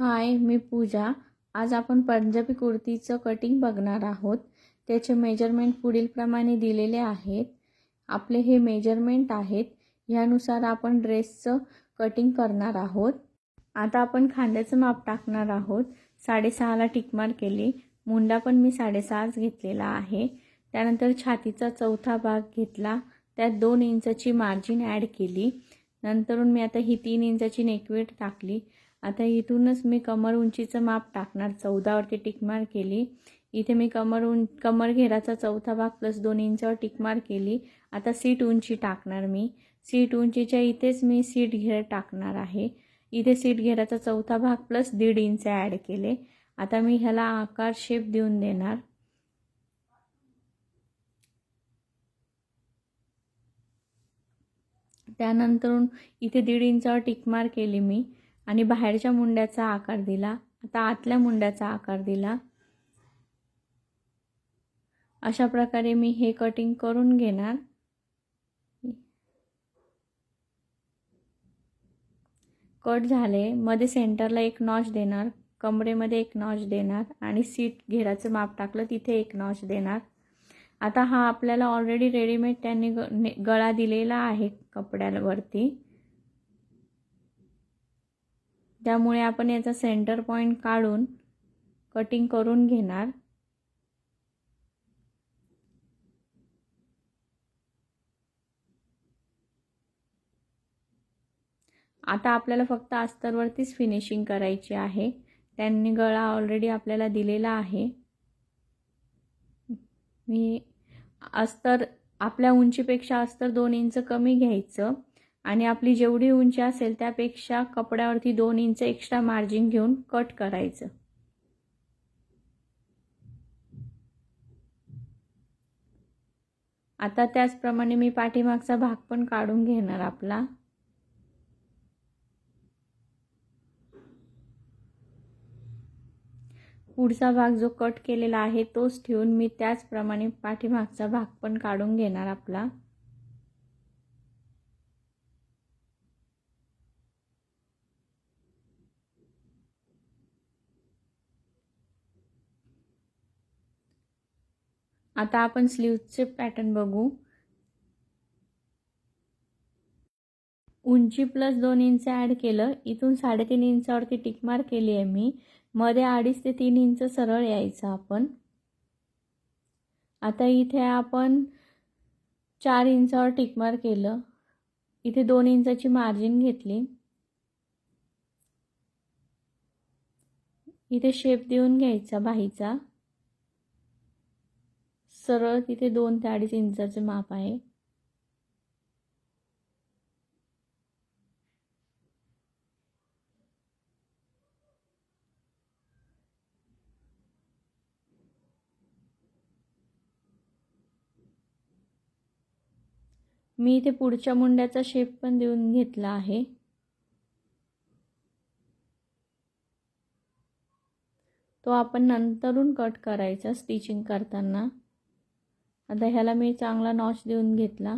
हाय मी पूजा. आज आपण पंजाबी कुर्तीचं कटिंग बघणार आहोत. त्याचे मेजरमेंट पुढीलप्रमाणे दिलेले आहेत. आपले हे मेजरमेंट आहेत. ह्यानुसार आपण ड्रेसचं कटिंग करणार आहोत. आता आपण खांद्याचं माप टाकणार आहोत. साडेसहाला टिकमार केली. मुंडा पण मी साडेसहाच घेतलेला आहे. त्यानंतर छातीचा चौथा भाग घेतला. त्यात दोन इंचाची मार्जिन ॲड केली. नंतरून मी आता ही तीन इंचाची नेकवेट टाकली. आता इथूनच मी कमर उंचीचं माप टाकणार. चौदावरती टिकमार केली. इथे मी कमर उं कमर घेराचा चौथा भाग प्लस दोन इंचावर टिकमार केली. आता सीट उंची टाकणार मी. सीट उंचीच्या इथेच मी सीट घेर टाकणार आहे. इथे सीट घेराचा चौथा भाग प्लस दीड इंच ॲड केले. आता मी ह्याला आकार शेप देऊन देणार. त्यानंतरून इथे दीड इंचावर टिकमार केली मी. आणि बाहेरच्या मुंड्याचा आकार दिला. आता आतल्या मुंड्याचा आकार दिला. अशा प्रकारे मी हे कटिंग करून घेणार. कट झाले. मध्ये सेंटरला एक नॉच देणार. कमरेमध्ये एक नॉच देणार. आणि सीट घेराचं माप टाकलं. तिथे एक नॉच देणार. आता हा आपल्याला ऑलरेडी रेडीमेड त्यांनी ग गळा दिलेला आहे कपड्यावरती. त्यामुळे आपण याचा सेंटर पॉईंट काढून कटिंग करून घेणार. आता आपल्याला फक्त अस्तरवरतीच फिनिशिंग करायची आहे. त्यांनी गळा ऑलरेडी आपल्याला दिलेला आहे. मी अस्तर आपल्या उंचीपेक्षा अस्तर दोन इंच कमी घ्यायचं. आणि आपली जेवढी उंची असेल त्यापेक्षा कपड्यावरती दोन इंच एक्स्ट्रा मार्जिन घेऊन कट करायचं. आता त्याचप्रमाणे मी पाठीमागचा भाग पण काढून घेणार आपला. पुढचा भाग जो कट केलेला आहे तोच ठेवून मी त्याचप्रमाणे पाठीमागचा भाग पण काढून घेणार आपला. आता आपण स्लीवचे पॅटर्न बघू. उंची प्लस दोन इंच ॲड केलं. इथून साडेतीन इंचावरती टिकमार केली आहे मी. मध्ये अडीच ते तीन इंच सरळ यायचं आपण. आता इथे आपण चार इंचावर टिकमार केलं. इथे दोन इंचाची मार्जिन घेतली. इथे शेप देऊन घ्यायचा बाहीचा. सरळ तिथे दोन ते अडीच इंचाचं माप आहे. मी इथे पुढच्या मुंड्याचा शेप पण देऊन घेतला आहे. तो आपण नंतरून कट करायचा स्टिचिंग करताना. आता ह्याला मी चांगला नॉच देऊन घेतला.